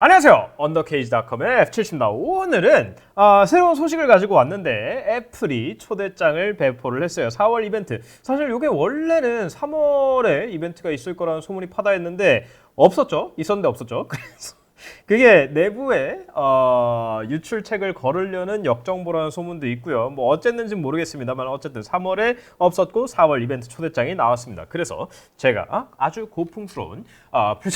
안녕하세요. 언더케이지닷컴의 F70입니다. 오늘은 아, 새로운 소식을 가지고 왔는데 애플이 초대장을 배포를 했어요. 4월 이벤트. 사실 이게 원래는 3월에 이벤트가 있을 거라는 소문이 파다했는데 없었죠. 있었는데 없었죠. 그래서 그게 내부에 어, 유출책을 걸으려는 역정보라는 소문도 있고요. 뭐 어쨌는지 모르겠습니다만 어쨌든 3월에 없었고 4월 이벤트 초대장이 나왔습니다. 그래서 제가 아주 고풍스러운 아, 프레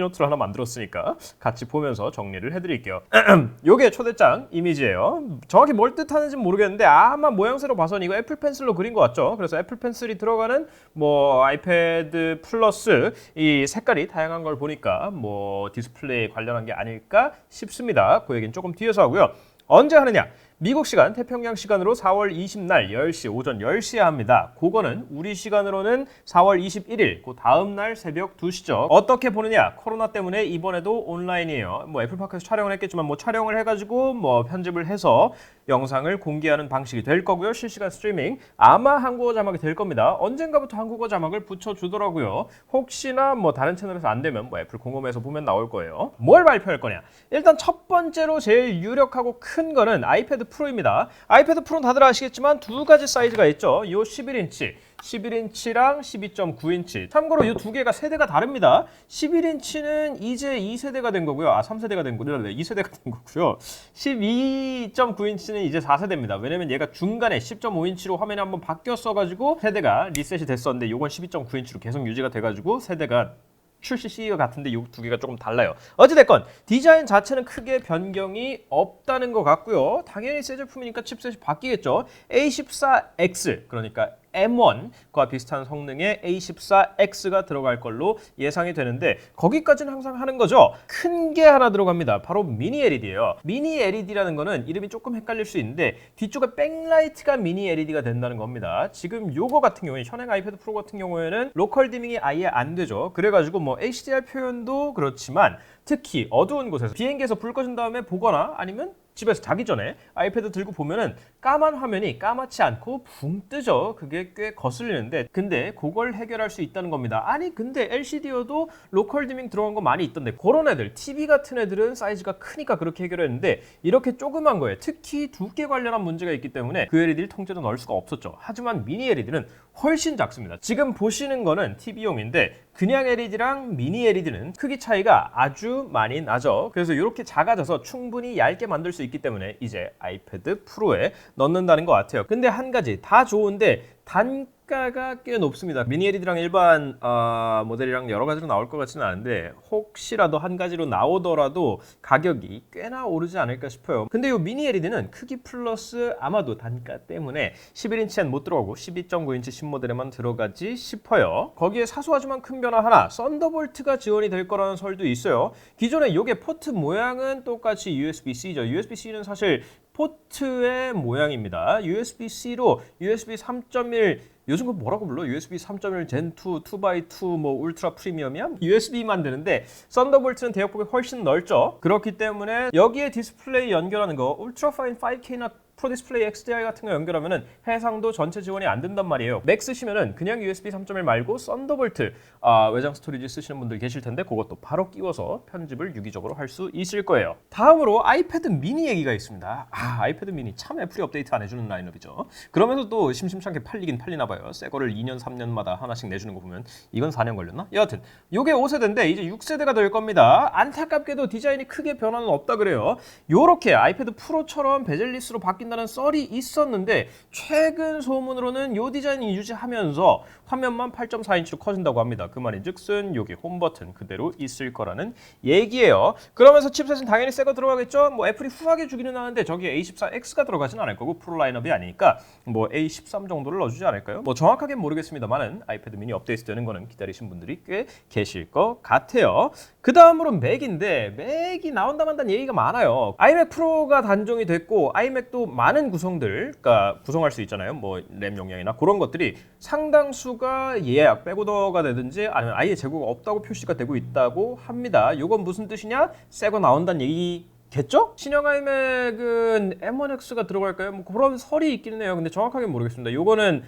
젠 키노트를 하나 만들었으니까 같이 보면서 정리를 해드릴게요. 요게 초대장 이미지예요. 정확히 뭘 뜻하는지 모르겠는데 아마 모양새로 봐선 이거 애플 펜슬로 그린 것 같죠. 그래서 애플 펜슬이 들어가는 뭐 아이패드 플러스 이 색깔이 다양한 걸 보니까 뭐 디스플레이 관련한 게 아닐까 싶습니다. 그 얘기는 조금 뒤에서 하고요. 언제 하느냐? 미국 시간 태평양 시간으로 4월 20날 10시 오전 10시에 합니다. 그거는 우리 시간으로는 4월 21일 그 다음 날 새벽 2시죠. 어떻게 보느냐? 코로나 때문에 이번에도 온라인이에요. 뭐 애플파크에서 촬영을 했겠지만 뭐 촬영을 해 가지고 뭐 편집을 해서 영상을 공개하는 방식이 될 거고요. 실시간 스트리밍 아마 한국어 자막이 될 겁니다. 언젠가부터 한국어 자막을 붙여 주더라고요. 혹시나 뭐 다른 채널에서 안 되면 뭐 애플 공홈에서 보면 나올 거예요. 뭘 발표할 거냐? 일단 첫 번째로 제일 유력하고 큰 거는 아이패드 프로입니다. 아이패드 프로는 다들 아시겠지만 두 가지 사이즈가 있죠. 이 11인치, 11인치랑 12.9인치. 참고로 이 두 개가 세대가 다릅니다. 11인치는 이제 2세대가 된 거고요. 아, 3세대가 된 거고요. 네, 2세대가 된 거고요. 12.9인치는 이제 4세대입니다. 왜냐면 얘가 중간에 10.5인치로 화면이 한번 바뀌었어 가지고 세대가 리셋이 됐었는데 이건 12.9인치로 계속 유지가 돼 가지고 세대가 출시 시기가 같은데 이 두 개가 조금 달라요. 어찌됐건 디자인 자체는 크게 변경이 없다는 것 같고요. 당연히 새 제품이니까 칩셋이 바뀌겠죠. A14X 그러니까 M1과 비슷한 성능의 A14X가 들어갈 걸로 예상이 되는데 거기까지는 항상 하는 거죠. 큰 게 하나 들어갑니다. 바로 미니 LED예요. 미니 LED라는 거는 이름이 조금 헷갈릴 수 있는데 뒤쪽에 백라이트가 미니 LED가 된다는 겁니다. 지금 요거 같은 경우에 현행 아이패드 프로 같은 경우에는 로컬 디밍이 아예 안 되죠. 그래가지고 뭐 HDR 표현도 그렇지만 특히 어두운 곳에서 비행기에서 불 꺼진 다음에 보거나 아니면 집에서 자기 전에 아이패드 들고 보면은 까만 화면이 까맣지 않고 붕 뜨죠. 그게 꽤 거슬리는데 근데 그걸 해결할 수 있다는 겁니다. 아니 근데 LCD여도 로컬 디밍 들어간 거 많이 있던데 그런 애들 TV 같은 애들은 사이즈가 크니까 그렇게 해결했는데 이렇게 조그만 거에 특히 두께 관련한 문제가 있기 때문에 그 LED를 통째로 넣을 수가 없었죠. 하지만 미니 LED는 훨씬 작습니다. 지금 보시는 거는 TV용인데 그냥 LED랑 미니 LED는 크기 차이가 아주 많이 나죠. 그래서 이렇게 작아져서 충분히 얇게 만들 수 있기 때문에 이제 아이패드 프로에 넣는다는 것 같아요. 근데 한 가지 다 좋은데 단가가 꽤 높습니다. 미니 LED랑 일반 어, 모델이랑 여러 가지로 나올 것 같지는 않은데 혹시라도 한 가지로 나오더라도 가격이 꽤나 오르지 않을까 싶어요. 근데 이 미니 LED는 크기 플러스 아마도 단가 때문에 11인치엔 못 들어가고 12.9인치 신모델에만 들어가지 싶어요. 거기에 사소하지만 큰 변화 하나, 썬더볼트가 지원이 될 거라는 설도 있어요. 기존에 이게 포트 모양은 똑같이 USB-C죠. USB-C는 사실 포트의 모양입니다. USB-C로 USB 3.1 요즘 그 뭐라고 불러? USB 3.1 Gen 2, 2x2 뭐 울트라 프리미엄이야? USB만 되는데 썬더볼트는 대역폭이 훨씬 넓죠. 그렇기 때문에 여기에 디스플레이 연결하는 거 울트라 파인 5K나 프로 디스플레이 XDR 같은 거 연결하면은 해상도 전체 지원이 안 된단 말이에요. 맥 쓰시면은 그냥 USB 3.1 말고 썬더볼트 아, 외장 스토리지 쓰시는 분들 계실 텐데 그것도 바로 끼워서 편집을 유기적으로 할 수 있을 거예요. 다음으로 아이패드 미니 얘기가 있습니다. 아, 아이패드 미니 참 애플이 업데이트 안 해주는 라인업이죠. 그러면서 또 심심찮게 팔리긴 팔리나 봐요. 새 거를 2년 3년마다 하나씩 내주는 거 보면 이건 4년 걸렸나? 여하튼 요게 5세대인데 이제 6세대가 될 겁니다. 안타깝게도 디자인이 크게 변화는 없다 그래요. 요렇게 아이패드 프로처럼 베젤리스로 바뀐 다는 썰이 있었는데 최근 소문으로는 요 디자인이 유지하면서 화면만 8.4인치로 커진다고 합니다. 그 말인즉슨 여기 홈 버튼 그대로 있을 거라는 얘기예요. 그러면서 칩셋은 당연히 새거 들어가겠죠. 뭐 애플이 후하게 주기는 하는데 저기 A14X가 들어가진 않을 거고 프로 라인업이 아니니까 뭐 A13 정도를 넣어주지 않을까요? 뭐 정확하게 모르겠습니다만은 아이패드 미니 업데이트 되는 거는 기다리신 분들이 꽤 계실 것 같아요. 그 다음으로 맥인데 맥이 나온다 만다는 얘기가 많아요. 아이맥 프로가 단종이 됐고 아이맥도 많은 구성들, 그러니까 구성할 수 있잖아요. 뭐 램 용량이나 그런 것들이 상당수가 예약 백오더가 되든지 아니면 아예 재고가 없다고 표시가 되고 있다고 합니다. 이건 무슨 뜻이냐? 새거 나온다는 얘기. 겠죠? 신형 아이맥은 M1X가 들어갈까요? 뭐 그런 설이 있기는 해요. 근데 정확하게 모르겠습니다. 요거는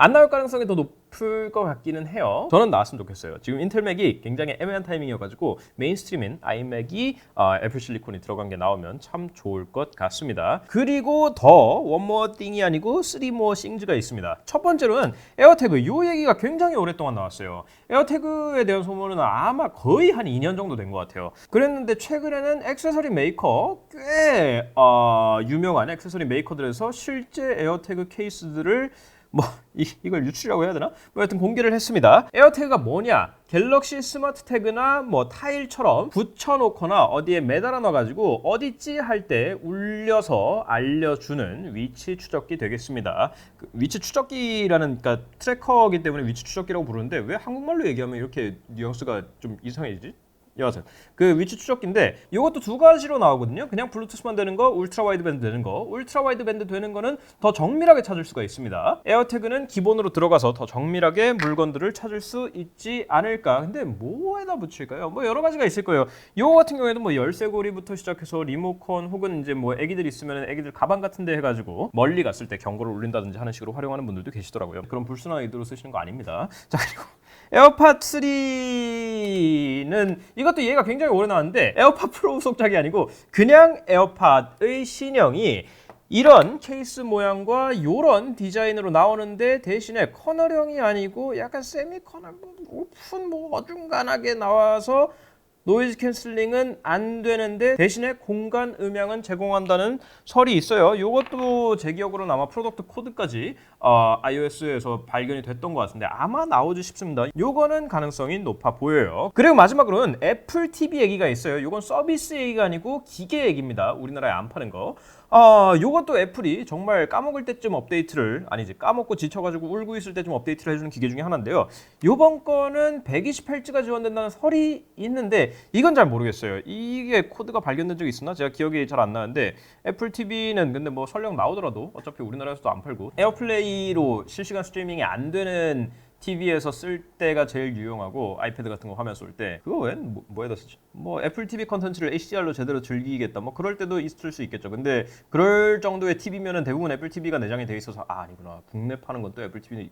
안 나올 가능성이 더 높을 것 같기는 해요. 저는 나왔으면 좋겠어요. 지금 인텔 맥이 굉장히 애매한 타이밍이어가지고 메인스트림인 아이맥이 어, 애플 실리콘이 들어간 게 나오면 참 좋을 것 같습니다. 그리고 더 원모어 띵이 아니고 쓰리모어 싱즈가 있습니다. 첫 번째로는 에어태그 요 얘기가 굉장히 오랫동안 나왔어요. 에어태그에 대한 소문은 아마 거의 한 2년 정도 된 것 같아요. 그랬는데 최근에는 액세서리 메이커 꽤 어, 유명한 액세서리 메이커들에서 실제 에어태그 케이스들을 뭐 이, 이걸 유출이라고 해야 되나? 뭐 여튼 공개를 했습니다. 에어태그가 뭐냐? 갤럭시 스마트 태그나 뭐 타일처럼 붙여놓거나 어디에 매달아 놔가지고 어디지 할 때 울려서 알려주는 위치 추적기 되겠습니다. 그 위치 추적기라는 그러니까 트래커이기 때문에 위치 추적기라고 부르는데 왜 한국말로 얘기하면 이렇게 뉘앙스가 좀 이상해지지? 여하튼 그 위치 추적기인데 이것도 두 가지로 나오거든요. 그냥 블루투스만 되는 거, 울트라 와이드 밴드 되는 거. 울트라 와이드 밴드 되는 거는 더 정밀하게 찾을 수가 있습니다. 에어태그는 기본으로 들어가서 더 정밀하게 물건들을 찾을 수 있지 않을까. 근데 뭐에다 붙일까요? 뭐 여러 가지가 있을 거예요. 이거 같은 경우에도 뭐 열쇠고리부터 시작해서 리모컨 혹은 이제 뭐 애기들 있으면 애기들 가방 같은 데 해가지고 멀리 갔을 때 경고를 울린다든지 하는 식으로 활용하는 분들도 계시더라고요. 그런 불순한 의도로 쓰시는 거 아닙니다. 자 그리고 에어팟 3는 이것도 얘가 굉장히 오래 나왔는데 에어팟 프로 속작이 아니고 그냥 에어팟의 신형이 이런 케이스 모양과 요런 디자인으로 나오는데 대신에 커널형이 아니고 약간 세미 커널 뭐 오픈 뭐 어중간하게 나와서 노이즈 캔슬링은 안 되는데 대신에 공간 음향은 제공한다는 설이 있어요. 이것도 제 기억으로는 아마 프로덕트 코드까지 어, iOS에서 발견이 됐던 것 같은데 아마 나오지 싶습니다. 요거는 가능성이 높아 보여요. 그리고 마지막으로는 애플 TV 얘기가 있어요. 요건 서비스 얘기가 아니고 기계 얘기입니다. 우리나라에 안 파는 거. 아, 요것도 애플이 정말 까먹을 때쯤 업데이트를 아니지 까먹고 지쳐가지고 울고 있을 때쯤 업데이트를 해주는 기계 중에 하나인데요. 요번 거는 120Hz가 지원된다는 설이 있는데 이건 잘 모르겠어요. 이게 코드가 발견된 적이 있었나? 제가 기억이 잘 안 나는데 애플 TV는 근데 뭐 설령 나오더라도 어차피 우리나라에서도 안 팔고 에어플레이로 실시간 스트리밍이 안 되는 TV에서 쓸 때가 제일 유용하고 아이패드 같은 거 화면 쏠 때 그거 웬 뭐, 뭐에다 쓰지? 뭐 애플 TV 컨텐츠를 HDR로 제대로 즐기겠다 뭐 그럴 때도 있을 수 있겠죠. 근데 그럴 정도의 TV면은 대부분 애플 TV가 내장이 돼 있어서 아 아니구나 국내 파는 건 또 애플 TV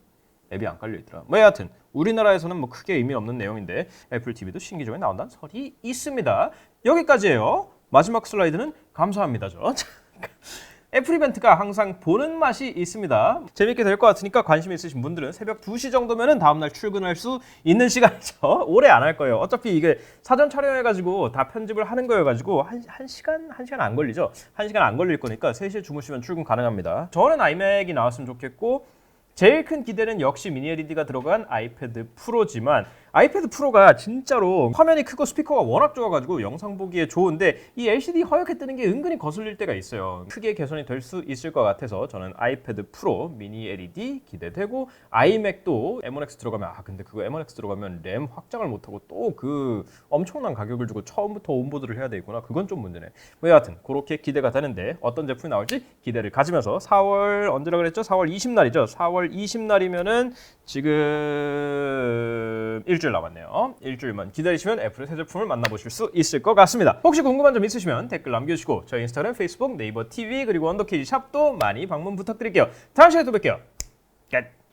앱이 안 깔려 있더라. 뭐 여하튼 우리나라에서는 뭐 크게 의미 없는 내용인데 애플 TV도 신기종에 나온다는 설이 있습니다. 여기까지예요. 마지막 슬라이드는 감사합니다. 저. 애플 이벤트가 항상 보는 맛이 있습니다. 재밌게 될 것 같으니까 관심 있으신 분들은 새벽 2시 정도면은 다음날 출근할 수 있는 시간이죠. 오래 안 할 거예요. 어차피 이게 사전 촬영해가지고 다 편집을 하는 거여가지고 한, 한 시간, 한 시간 안 걸리죠. 한 시간 안 걸릴 거니까 3시에 주무시면 출근 가능합니다. 저는 아이맥이 나왔으면 좋겠고 제일 큰 기대는 역시 미니 LED가 들어간 아이패드 프로지만 아이패드 프로가 진짜로 화면이 크고 스피커가 워낙 좋아가지고 영상 보기에 좋은데 이 LCD 허옇게 뜨는 게 은근히 거슬릴 때가 있어요. 크게 개선이 될 수 있을 것 같아서 저는 아이패드 프로 미니 LED 기대되고 아이맥도 M1X 들어가면 아 근데 그거 M1X 들어가면 램 확장을 못하고 또 그 엄청난 가격을 주고 처음부터 온보드를 해야 되겠구나. 그건 좀 문제네. 뭐 여하튼 그렇게 기대가 되는데 어떤 제품이 나올지 기대를 가지면서 4월 언제라 그랬죠? 4월 20날이죠. 4월 20날이면은 지금 일주 일 남았네요. 일주일만 기다리시면 애플의 새 제품을 만나보실 수 있을 것 같습니다. 혹시 궁금한 점 있으시면 댓글 남겨주시고 저희 인스타그램, 페이스북, 네이버 TV 그리고 언더케이지 샵도 많이 방문 부탁드릴게요. 다음 시간에 또 뵐게요. 끝.